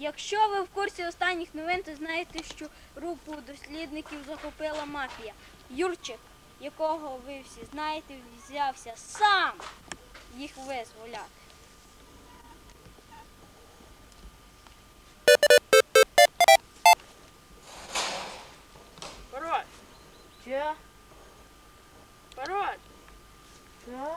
Якщо ви в курсі останніх новин, то знаєте, що групу дослідників захопила мафія. Юрчик, якого ви всі знаєте, взявся сам їх визволяти. Пароль! Че? Пароль! Че?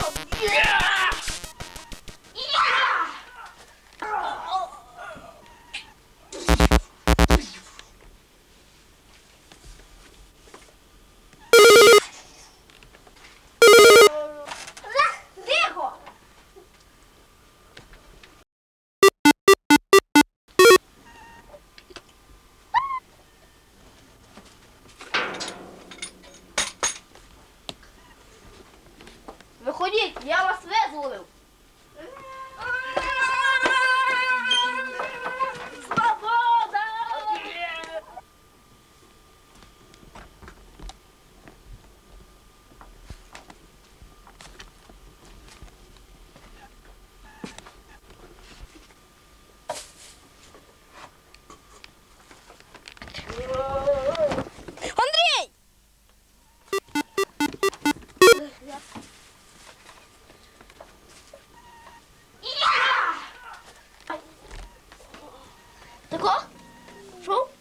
Yeah! Виходіть, я вас визволив. Свобода! Андрій! Show